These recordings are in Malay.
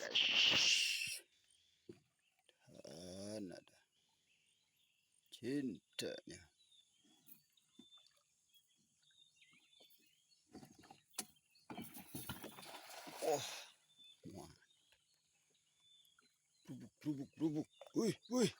guys. Dan ada cintanya. Oh, mantap. Rubuk, rubuk, rubuk. Wih, wih.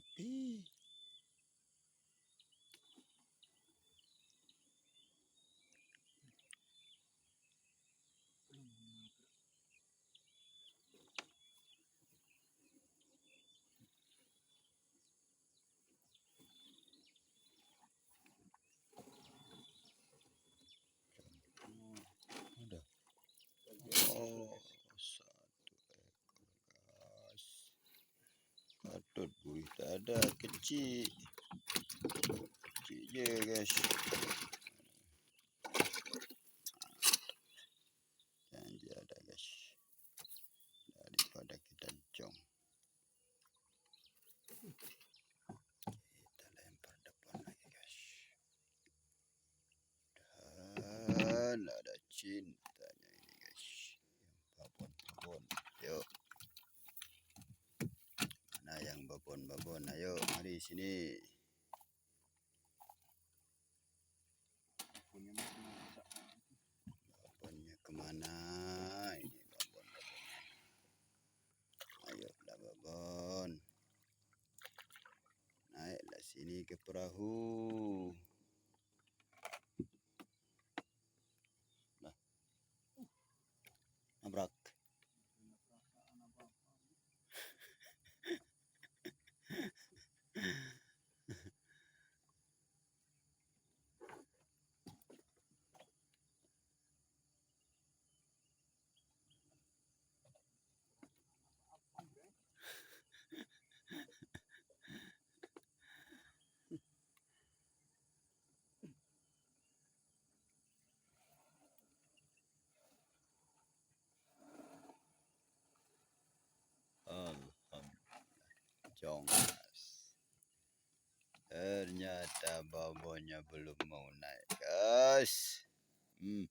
Sakthi Buih tak ada kecil. Kecil je guys. Janji ada guys. Daripada kita jong. Kita lempar depan lagi guys. Dan ada cintanya ini guys. Yang babon-babon. Yuk. Mana yang babon-babon? Ayo, mari sini. Babonnya kemana? Ini babon-babonnya. Ayolah babon. Naiklah sini ke perahu. Lah. Nabrak. Jongas. Ternyata babonnya belum mau naik, guys. Hmm.